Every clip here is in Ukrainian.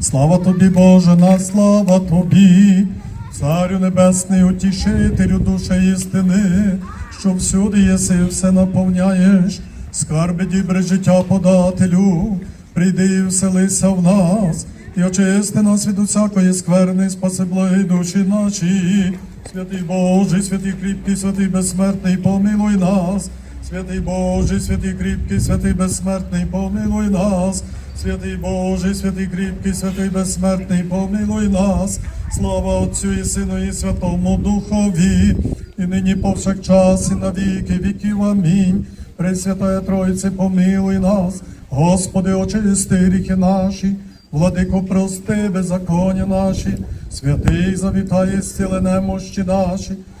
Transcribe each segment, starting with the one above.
Слава тобі, Боже, на слава тобі, Царю Небесний, утішителю душі істини, що всюди єси все наповняєш, скарби дібре життя подателю, прийди і вселися в нас, і очисти нас від усякої скверни, спаси благі душі наші. Святий Божий, святий кріпкий, святий безсмертний, помилуй нас. Святий Божий, святий кріпкий, святий безсмертний, помилуй нас. Святий Божий, святий кріпкий, святий безсмертний, помилуй нас. Слава Отцю і Сину, і Святому Духові, і нині повсякчас, і на віки віків. Амінь. Пресвятая Тройце, помилуй нас. Господи, очисти гріхи наші. Владико, прости беззаконня наші, святий завітає зціли немощі наші,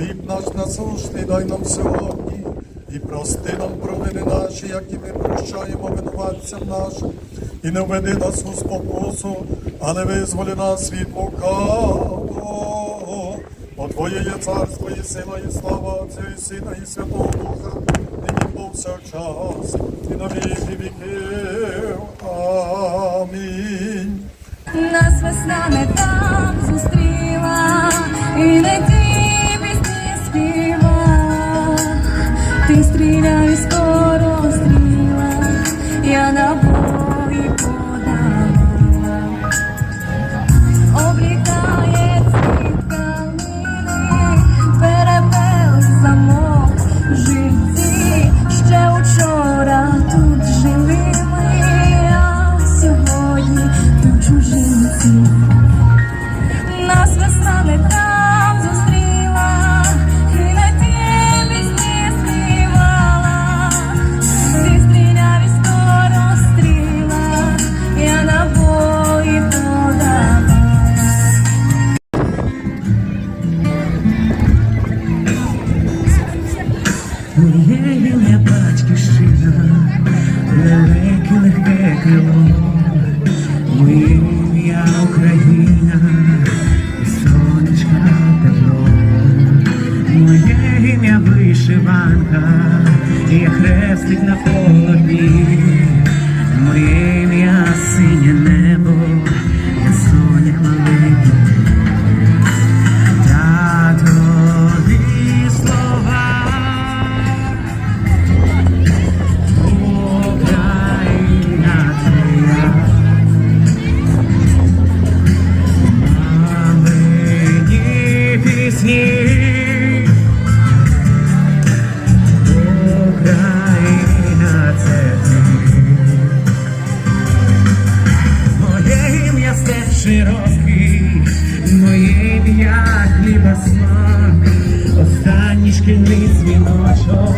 Хліб наш насущний дай нам сьогодні, і прости нам провини наші, як і ми прощаємо винуватцям нашим, і не введи нас у спокусу, але визволи нас від лукавого. Бо Твоє є царство, і сила, і слава Отця, і Сина, і Святого Духа, нині повсякчас, і на віки віків. Амінь. Нас весна не там зустріла, і не. Ти стріляй скоро моє ім'я Україна, і сонечка тепло, моє ім'я вишиванка, і хрестик на полотні, моє ім'я синє степ широкий, моє ім'я хліба смак, останній шкільний дзвіночок,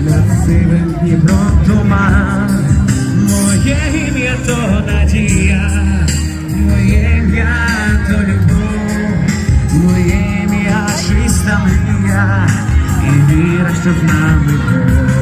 над сивим Дніпром туман. Моє ім'я то надія, моє ім'я то любов, моє ім'я чиста мрія, і віра, що з нами Бог.